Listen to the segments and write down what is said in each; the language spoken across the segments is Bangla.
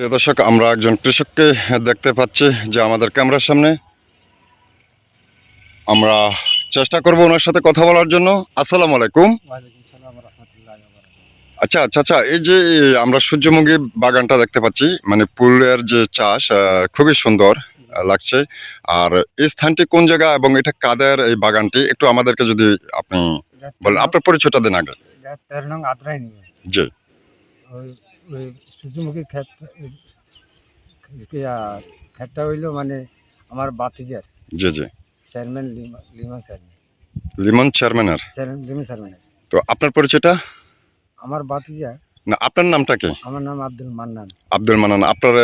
প্রিয় দর্শক আমরা একজন কৃষককে দেখতে পাচ্ছি যে আমাদের ক্যামেরার সামনে। আমরা চেষ্টা করব ওনার সাথে কথা বলার জন্য। আসসালামু আলাইকুম। আচ্ছা আচ্ছা আচ্ছা এই যে আমরা সূর্যমুখী বাগানটা দেখতে পাচ্ছি মানে ফুলের যে চাষ খুবই সুন্দর লাগছে। আর এই স্থানটি কোন জায়গা এবং এটা কাদের এই বাগানটি? একটু আমাদেরকে যদি আপনি বলেন আপনার পরিচয়টা দেন আগে। জি। সূর্যমুখী ক্ষেত ক্ষেতটা হইল মানে আমার বাতিজার। জি জি। চেয়ারম্যান লিমা লিমন চেয়ারম্যান। লিমন চেয়ারম্যানের চেয়ারম্যান লিমন চেয়ারম্যানের তো আপনার পরিচয়টা? আমার বাতিজা না আপনার নামটা কি? আমার নাম আব্দুল মান্নান। আব্দুল মান্নান আপনার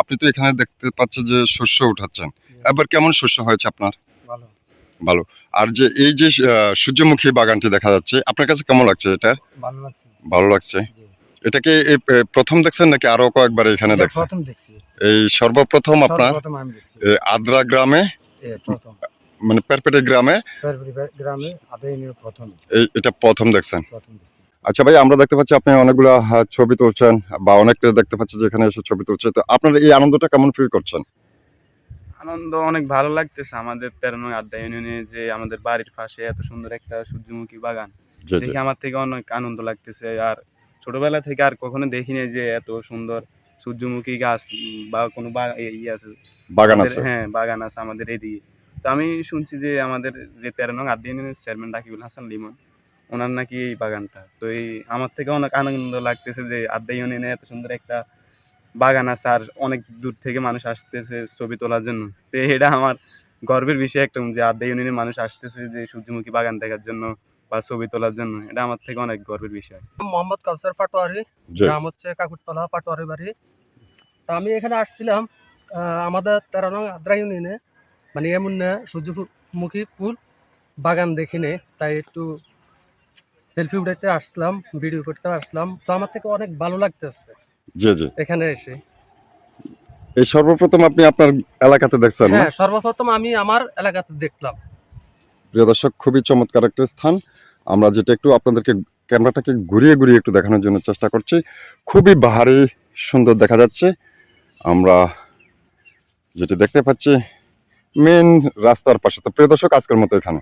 আপনি তো এখানে দেখতে পাচ্ছেন যে শস্য উঠাচ্ছেন। এবার কেমন শস্য হয়েছে আপনার? ভালো। ভালো। আর যে এই যে সূর্যমুখী বাগানটি দেখা যাচ্ছে আপনার কাছে কেমন লাগছে এটা? ভালো লাগছে। ভালো লাগছে। এটাকে এই, এ, প্রথম দেখছেন নাকি আরও কয়েকবার এখানে দেখছেন? প্রথম দেখছি। এই সর্বপ্রথম আপনার আদ্রা গ্রামে? মানে পেরপেটে গ্রামে? গ্রামে প্রথম। এটা প্রথম দেখছেন? আচ্ছা ভাই আমরা দেখতে পাচ্ছি আপনি অনেকগুলা ছবি তুলছেন বা অনেকে দেখতে পাচ্ছি যে এখানে এসে ছবি তুলছে। তো আপনার এই আনন্দটা কেমন ফিল করছেন? আনন্দ অনেক ভালো লাগতেছে আমাদের তেরো নং আড্ডা ইউনিয়নে যে আমাদের বাড়ির পাশে এত সুন্দর একটা সূর্যমুখী বাগান। দেখে আমার থেকে অনেক আনন্দ লাগতেছে। আর ছোটবেলা থেকে আর কখনো দেখিনি যে এত সুন্দর সূর্যমুখী গাছ বা কোনো ইয়ে আছে। বাগান আছে। হ্যাঁ বাগান আছে আমাদের এদিকে। তো আমি শুনছি যে আমাদের যে তেরো নং ইউনিয়নের চেয়ারম্যান রাকিবুল হাসান লিমন ওনার নাকি এই বাগানটা। তো এই আমার থেকে অনেক আনন্দ লাগতেছে যে আড্ডা ইউনিয়নে এত সুন্দর একটা বাগান আছে আর অনেক দূর থেকে মানুষ আসতেছে ছবি তোলার জন্য। তো এটা আমার গর্বের বিষয় একটা যে আড্ডা ইউনিয়নের মানুষ আসতেছে যে সূর্যমুখী বাগান দেখার জন্য। বা ছবি তোলার জন্য এটা আমার থেকে অনেক গর্বের বিষয়। মোহাম্মদ কাউসার পাটোয়ারি গ্রাম হচ্ছে কাকুরতলা পাটোয়ারি বাড়ি। তা আমি এখানে আসছিলাম আমাদের তেরো নং আদ্রা ইউনিয়নে মানে এমন না সূর্যমুখী ফুল বাগান দেখিনি তাই একটু সেলফি উঠাইতে আসলাম ভিডিও করতে আসলাম। তো আমার থেকে অনেক ভালো লাগতেছে জি জি। এখানে এসে। এই সর্বপ্রথম আপনি আপনার এলাকাতে দেখছেন হ্যাঁ সর্বপ্রথম আমি আমার এলাকাতে দেখলাম। প্রিয় দর্শক খুবই চমৎকার একটা স্থান। আমরা যেটা একটু আপনাদেরকে ক্যামেরাটাকে ঘুরিয়ে ঘুরিয়ে একটু দেখানোর জন্য চেষ্টা করছি। খুবই বাহারি সুন্দর দেখা যাচ্ছে। আমরা যেটি দেখতে পাচ্ছি মেন রাস্তার পাশে। তো প্রিয় দর্শক, আজকের মতো এখানে।